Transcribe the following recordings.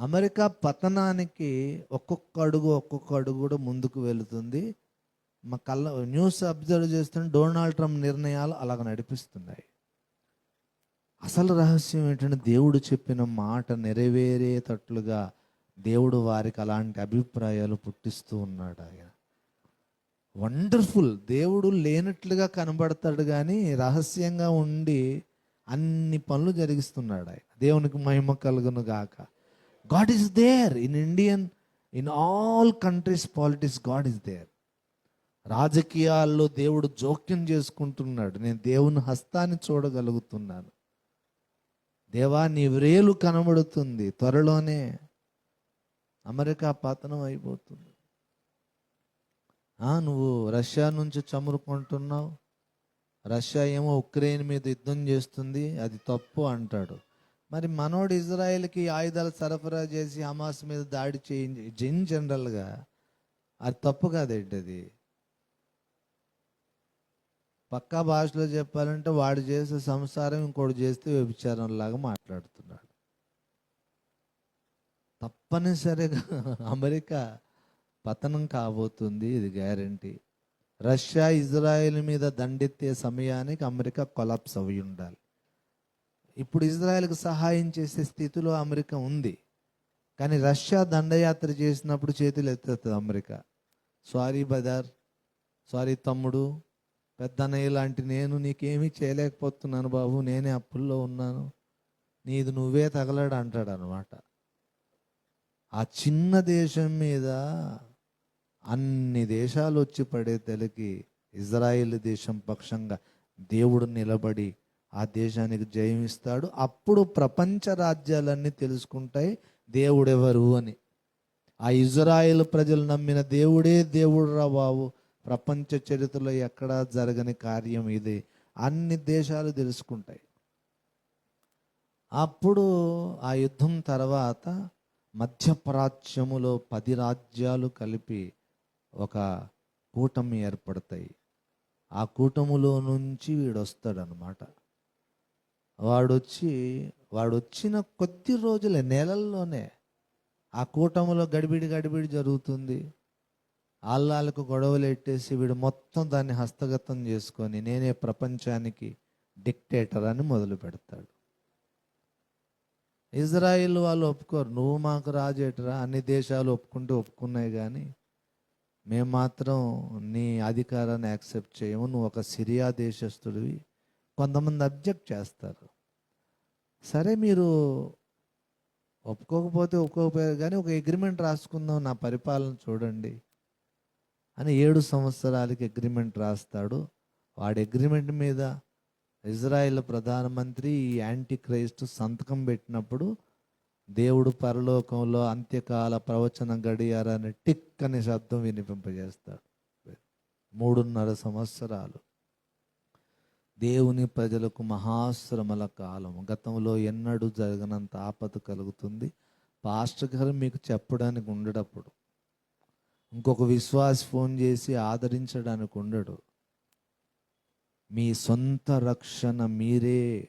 America పతనానికి ఒక్కొక్క అడుగు ఒక్కొక్క అడుగు కూడా ముందుకు వెళుతుంది. మా కళ్ళ న్యూస్ అబ్జర్వ్ చేస్తున్న డొనాల్డ్ ట్రంప్ నిర్ణయాలు అలాగ నడిపిస్తున్నాయి. అసలు రహస్యం ఏంటంటే దేవుడు చెప్పిన మాట నెరవేరేటట్లుగా దేవుడు వారికి అలాంటి అభిప్రాయాలు పుట్టిస్తూ ఉన్నాడు ఆయన. వండర్ఫుల్. దేవుడు లేనట్లుగా కనబడతాడు కానీ రహస్యంగా ఉండి అన్ని పనులు జరిగిస్తున్నాడు ఆయన. దేవునికి మహిమ కలుగును గాక. God is there in Indian in all countries politics God is there రాజకీయాల్లో దేవుడు జోక్యం చేసుకుంటున్నాడు. నేను దేవుని హస్తాన్ని చూడగలుగుతున్నాను. దేవా నీ వ్రేలు కనబడుతుంది. త్వరలోనే అమెరికా పతనం అయిపోతుంది. ఆ, నువ్వు రష్యా నుంచి చమురుకుంటున్నావు రష్యా ఏమో ఉక్రెయిన్ మీద యుద్ధం చేస్తుంది. అది తప్పు అంటాడు. మరి మనోడు ఇజ్రాయెల్కి ఆయుధాలు సరఫరా చేసి హమాస్ మీద దాడి చేయించి జిన్ జనరల్గా? అది తప్పు కాదేంటి అది పక్కా భాషలో చెప్పాలంటే వాడు చేసే సంసారం ఇంకోటి చేస్తే వ్యభిచారం లాగా మాట్లాడుతున్నాడు. తప్పనిసరిగా అమెరికా పతనం కాబోతుంది ఇది గ్యారంటీ. రష్యా ఇజ్రాయెల్ మీద దండెత్తే సమయానికి అమెరికా కొలాప్స్ అవి ఉండాలి ఇప్పుడు ఇజ్రాయెల్కి సహాయం చేసే స్థితిలో అమెరికా ఉంది. కానీ రష్యా దండయాత్ర చేసినప్పుడు చేతులు ఎత్తుతుంది అమెరికా. సారీ బదర్ సారీ తమ్ముడు పెద్దన్నయ్య లాంటి నేను నీకేమీ చేయలేకపోతున్నాను బాబు నేనే అప్పుల్లో ఉన్నాను. నీది నువ్వే తగలడు అంటాడు అనమాట ఆ చిన్న దేశం మీద అన్ని దేశాలు వచ్చి పడే తెలికి ఇజ్రాయిల్ దేశం పక్షంగా దేవుడు నిలబడి ఆ దేశానికి జయం ఇస్తాడు. అప్పుడు ప్రపంచ రాజ్యాలన్నీ తెలుసుకుంటాయి. దేవుడెవరు అని. ఆ ఇజ్రాయెల్ ప్రజలు నమ్మిన దేవుడే దేవుడు రా బాబు. ప్రపంచ చరిత్రలో ఎక్కడా జరగని కార్యం ఇది. అన్ని దేశాలు తెలుసుకుంటాయి. అప్పుడు ఆ యుద్ధం తర్వాత మధ్యప్రాచ్యములో పది రాజ్యాలు కలిపి ఒక కూటమి ఏర్పడతాయి. ఆ కూటములో నుంచి వీడొస్తాడనమాట అనమాట వాడొచ్చి వాడొచ్చిన కొద్ది రోజుల నెలల్లోనే ఆ కూటములో గడిబిడి గడిబిడి జరుగుతుంది. ఆళ్ళాలకు గొడవలు ఎట్టేసి వీడు మొత్తం దాన్ని హస్తగతం చేసుకొని నేనే ప్రపంచానికి డిక్టేటర్ అని మొదలు పెడతాడు. ఇజ్రాయిల్ వాళ్ళు ఒప్పుకోరు. నువ్వు మాకు రాజేటరా? అన్ని దేశాలు ఒప్పుకుంటూ ఒప్పుకున్నాయి కానీ మేము మాత్రం నీ అధికారాన్ని యాక్సెప్ట్ చేయము. నువ్వు ఒక సిరియా దేశస్తుడివి కొంతమంది అబ్జెక్ట్ చేస్తారు. సరే మీరు ఒప్పుకోకపోతే ఒప్పుకోకపోయారు కానీ ఒక అగ్రిమెంట్ రాసుకుందాం నా పరిపాలన చూడండి అని ఏడు సంవత్సరాలకి అగ్రిమెంట్ రాస్తాడు. వాడి అగ్రిమెంట్ మీద ఇజ్రాయెల్ ప్రధానమంత్రి ఈ యాంటీ క్రైస్ట్ సంతకం పెట్టినప్పుడు దేవుడు పరలోకంలో అంత్యకాల ప్రవచన గడియారని టిక్ అనే శబ్దం వినిపింపజేస్తాడు. మూడున్నర సంవత్సరాలు. దేవుని ప్రజలకు మహాశ్రమల కాలం గతంలో ఎన్నడూ జరగనంత ఆపద కలుగుతుంది. పాస్టర్ గారు మీకు చెప్పడానికి ఉండేటప్పుడు ఇంకొక విశ్వాసి ఫోన్ చేసి ఆదరించడానికి ఉండడు. మీ సొంత రక్షణ మీరే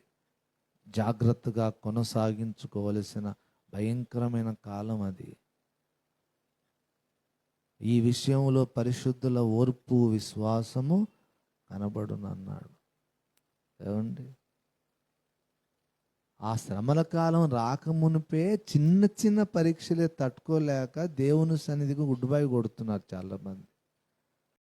జాగ్రత్తగా కొనసాగించుకోవలసిన భయంకరమైన కాలం అది. ఈ విషయంలో పరిశుద్ధుల ఓర్పు విశ్వాసము కనబడునన్నాడు. ఏమండి? ఆ శ్రమల కాలం రాకమునిపే చిన్న చిన్న పరీక్షలే తట్టుకోలేక దేవుని సన్నిధికి గుడ్ బై కొడుతున్నారు చాలామంది.